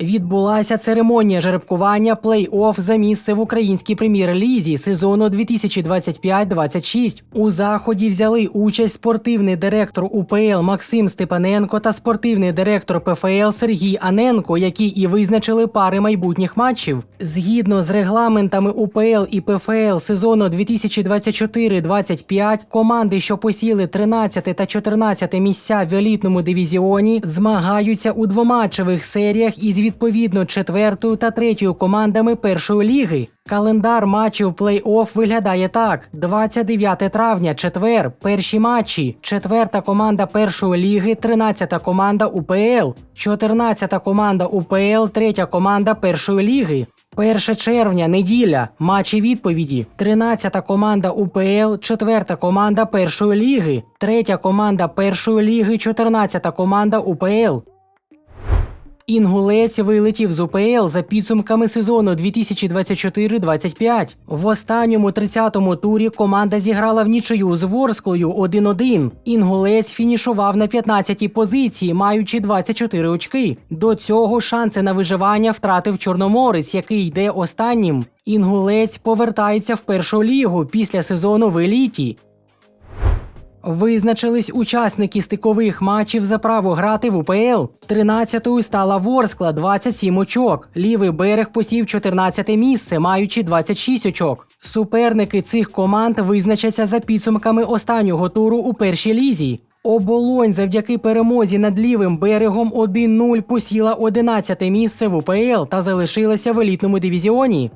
Відбулася церемонія жеребкування плей-офф за місце в українській прем'єр-лізі сезону 2025-26. У заході взяли участь спортивний директор УПЛ Максим Степаненко та спортивний директор ПФЛ Сергій Аненко, які і визначили пари майбутніх матчів. Згідно з регламентами УПЛ і ПФЛ сезону 2024-25, команди, що посіли 13 та 14 місця в елітному дивізіоні, змагаються у двоматчевих серіях із відповідно четвертою та третьою командами першої ліги. Календар матчів плей-офф виглядає так: 29 травня, четвер, перші матчі, четверта команда першої ліги, 13 команда УПЛ, 14 команда УПЛ, третя команда першої ліги. 1 червня, неділя, матчі відповіді. 13 команда УПЛ, 4 команда першої ліги, 3 команда першої ліги, 14 команда УПЛ. Інгулець вилетів з УПЛ за підсумками сезону 2024-25. В останньому 30-му турі команда зіграла в нічию з Ворсклою 1-1. Інгулець фінішував на 15-й позиції, маючи 24 очки. До цього шанси на виживання втратив Чорноморець, який йде останнім. Інгулець повертається в першу лігу після сезону в еліті. Визначились учасники стикових матчів за право грати в УПЛ. 13-ю стала Ворскла 27 очок. Лівий берег посів 14 місце, маючи 26 очок. Суперники цих команд визначаться за підсумками останнього туру у першій лізі. Оболонь завдяки перемозі над лівим берегом 1-0 посіла 11 місце в УПЛ та залишилася в елітному дивізіоні.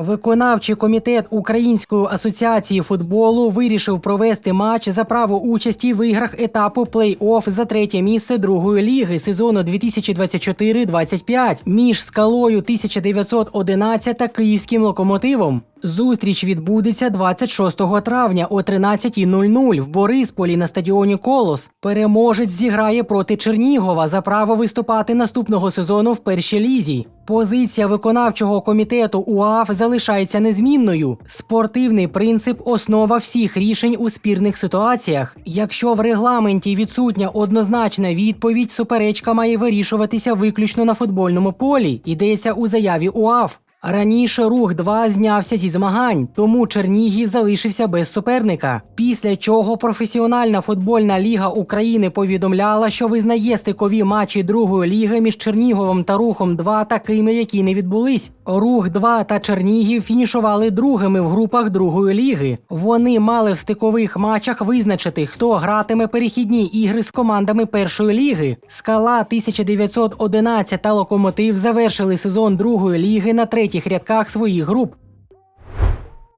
Виконавчий комітет Української асоціації футболу вирішив провести матч за право участі в іграх етапу плей-офф за третє місце другої ліги сезону 2024-25 між скалою 1911 та київським локомотивом. Зустріч відбудеться 26 травня о 13.00 в Борисполі на стадіоні Колос. Переможець зіграє проти Чернігова за право виступати наступного сезону в першій лізі. Позиція виконавчого комітету УАФ залишається незмінною. Спортивний принцип основа всіх рішень у спірних ситуаціях. Якщо в регламенті відсутня однозначна відповідь, суперечка має вирішуватися виключно на футбольному полі. Йдеться у заяві УАФ. Раніше рух 2 знявся зі змагань, тому Чернігів залишився без суперника. Після чого професіональна футбольна ліга України повідомляла, що визнає стикові матчі другої ліги між Черніговом та Рухом 2 такими, які не відбулись. Рух 2 та Чернігів фінішували другими в групах другої ліги. Вони мали в стикових матчах визначити, хто гратиме перехідні ігри з командами першої ліги. Скала 1911 та Локомотив завершили сезон другої ліги на третіх рядках своїх груп.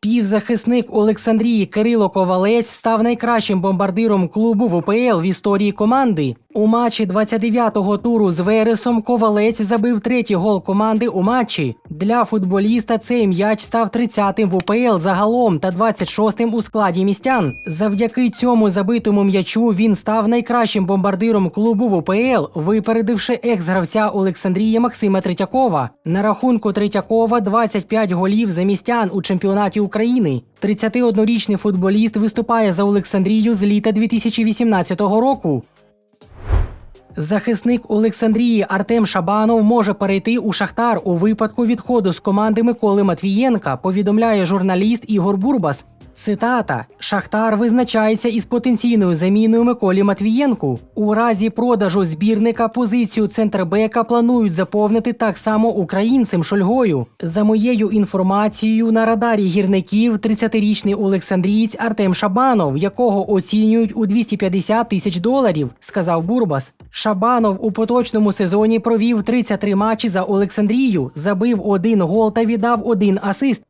Півзахисник Олександрії Кирило Ковалець став найкращим бомбардиром клубу в УПЛ в історії команди. У матчі 29-го туру з Вересом Ковалець забив третій гол команди у матчі. Для футболіста цей м'яч став 30-тим в УПЛ загалом та 26-тим у складі містян. Завдяки цьому забитому м'ячу він став найкращим бомбардиром клубу в УПЛ, випередивши екс-гравця Олександрії Максима Третьякова. На рахунку Третьякова 25 голів за містян у чемпіонаті України. 31-річний футболіст виступає за Олександрію з літа 2018 року. Захисник Олександрії Артем Шабанов може перейти у Шахтар у випадку відходу з команди Миколи Матвієнка, повідомляє журналіст Ігор Бурбас. Цитата: Шахтар визначається із потенційною заміною Миколі Матвієнку. У разі продажу збірника позицію центрбека планують заповнити так само українцем Шольгою. За моєю інформацією, на радарі гірників 30-річний Олександрієць Артем Шабанов, якого оцінюють у 250 тисяч доларів, сказав Бурбас. Шабанов у поточному сезоні провів 33 матчі за Олександрію, забив один гол та віддав один асист.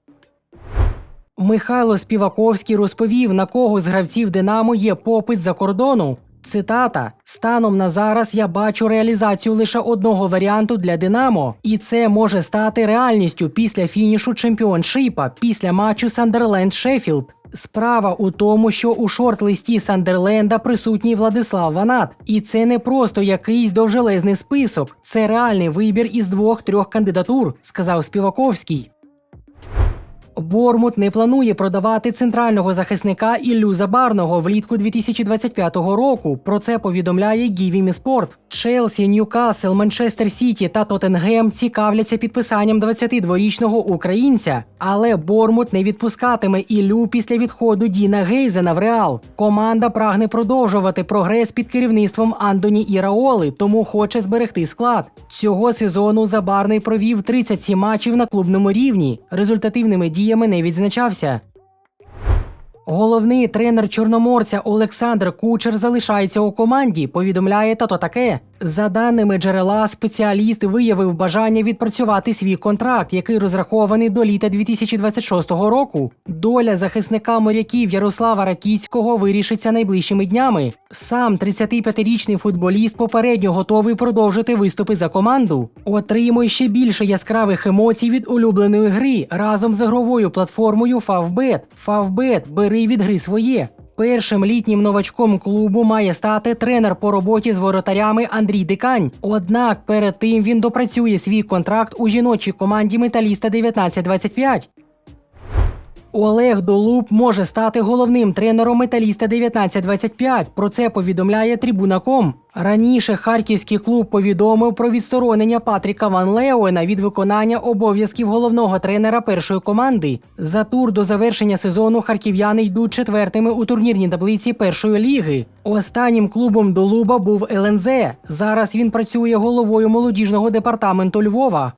Михайло Співаковський розповів, на кого з гравців Динамо є попит за кордону. Цитата: станом на зараз я бачу реалізацію лише одного варіанту для Динамо, і це може стати реальністю після фінішу чемпіоншипа після матчу Сандерленд Шеффілд. Справа у тому, що у шорт-листі Сандерленда присутній Владислав Ванат, і це не просто якийсь довжелезний список, це реальний вибір із двох-трьох кандидатур, сказав Співаковський. Бормут не планує продавати центрального захисника Іллю Забарного влітку 2025 року. Про це повідомляє Гівімі Спорт. Челсі, Ньюкасл, Манчестер Сіті та Тоттенгем цікавляться підписанням 22-річного українця, але Бормут не відпускатиме Іллю після відходу Діна Гейзена в Реал. Команда прагне продовжувати прогрес під керівництвом Андоні Іраоли, тому хоче зберегти склад. Цього сезону Забарний провів 37 матчів на клубному рівні. Результативними діями не відзначався. Головний тренер чорноморця Олександр Кучер залишається у команді. Повідомляє тато таке. За даними джерела, спеціаліст виявив бажання відпрацювати свій контракт, який розрахований до літа 2026 року. Доля захисника моряків Ярослава Ракіцького вирішиться найближчими днями. Сам 35-річний футболіст попередньо готовий продовжити виступи за команду. Отримує ще більше яскравих емоцій від улюбленої гри разом з ігровою платформою Favbet. Favbet – бери від гри своє. Першим літнім новачком клубу має стати тренер по роботі з воротарями Андрій Дикань. Однак перед тим він допрацює свій контракт у жіночій команді металіста 1925. Олег Долуб може стати головним тренером металіста 1925. Про це повідомляє Трибуна.ком. Раніше харківський клуб повідомив про відсторонення Патріка Ван Леуена від виконання обов'язків головного тренера першої команди. За тур до завершення сезону харків'яни йдуть четвертими у турнірній таблиці першої ліги. Останнім клубом Долуба був ЛНЗ. Зараз він працює головою молодіжного департаменту Львова.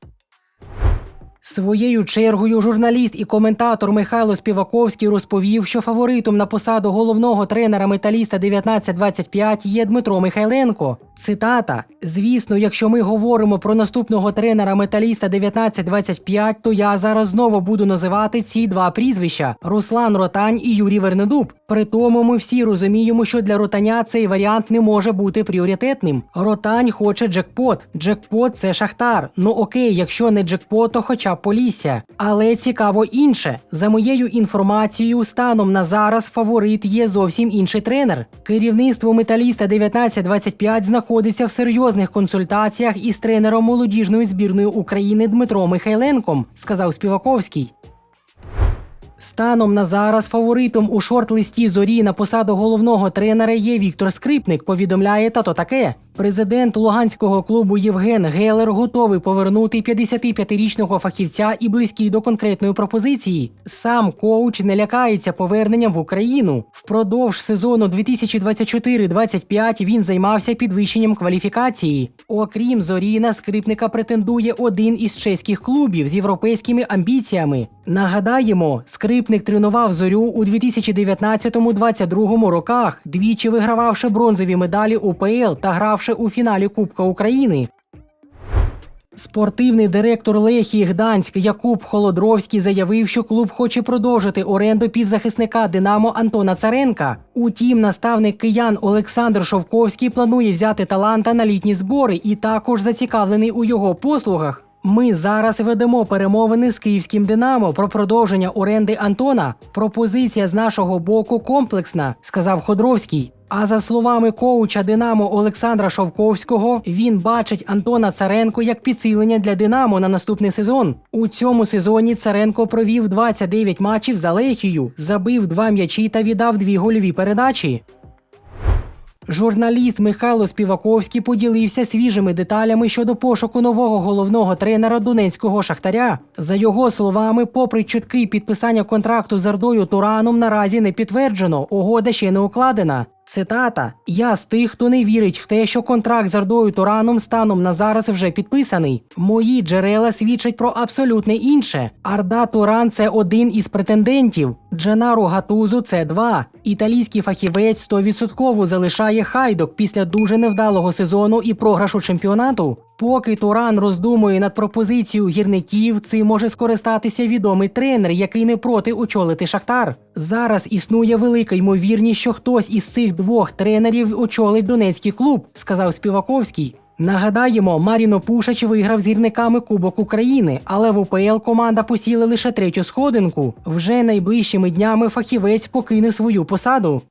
Своєю чергою журналіст і коментатор Михайло Співаковський розповів, що фаворитом на посаду головного тренера металіста 1925 є Дмитро Михайленко. Цитата: Звісно, якщо ми говоримо про наступного тренера металіста 1925, то я зараз знову буду називати ці два прізвища: Руслан Ротань і Юрій Вернедуб. При тому ми всі розуміємо, що для Ротаня цей варіант не може бути пріоритетним. Ротань хоче джекпот. Джекпот це шахтар. Ну окей, якщо не джекпот, то хоча б Полісся. Але цікаво інше. За моєю інформацією, станом на зараз фаворит є зовсім інший тренер. Керівництво металіста 1925 знаходиться в серйозних консультаціях із тренером молодіжної збірної України Дмитро Михайленком, сказав Співаковський. Станом на зараз фаворитом у шорт-листі зорі на посаду головного тренера є Віктор Скрипник. Повідомляє тато таке. Президент луганського клубу Євген Гелер готовий повернути 55-річного фахівця і близький до конкретної пропозиції. Сам коуч не лякається поверненням в Україну. Впродовж сезону 2024-25 він займався підвищенням кваліфікації. Окрім зорі, на скрипника претендує один із чеських клубів з європейськими амбіціями. Нагадаємо, скрипник тренував зорю у 2019-22 роках, двічі вигрававши бронзові медалі УПЛ та гравши у фіналі Кубка України. Спортивний директор Лехії Гданськ Якуб Холодровський заявив, що клуб хоче продовжити оренду півзахисника Динамо Антона Царенка. Утім, наставник киян Олександр Шовковський планує взяти таланта на літні збори і також зацікавлений у його послугах. Ми зараз ведемо перемовини з київським Динамо про продовження оренди Антона. Пропозиція з нашого боку комплексна, сказав Ходровський. А за словами коуча Динамо Олександра Шовковського, він бачить Антона Царенко як підсилення для Динамо на наступний сезон. У цьому сезоні Царенко провів 29 матчів за Лехію, забив два м'ячі та віддав дві гольові передачі. Журналіст Михайло Співаковський поділився свіжими деталями щодо пошуку нового головного тренера донецького шахтаря. За його словами, попри чутки підписання контракту з Ардою Тураном наразі не підтверджено, угода ще не укладена. Цитата: Я з тих, хто не вірить в те, що контракт з Ардою Тураном станом на зараз вже підписаний. Мої джерела свідчать про абсолютне інше. Арда Туран це один із претендентів. Дженару Гатузу це два. Італійський фахівець 100% залишає хайдок після дуже невдалого сезону і програшу чемпіонату. Поки Туран роздумує над пропозицією гірників, цим може скористатися відомий тренер, який не проти очолити Шахтар. Зараз існує велика ймовірність, що хтось із цих двох тренерів очолить Донецький клуб, сказав Співаковський. Нагадаємо, Маріно Пушач виграв з гірниками Кубок України, але в УПЛ команда посіла лише третю сходинку. Вже найближчими днями фахівець покине свою посаду.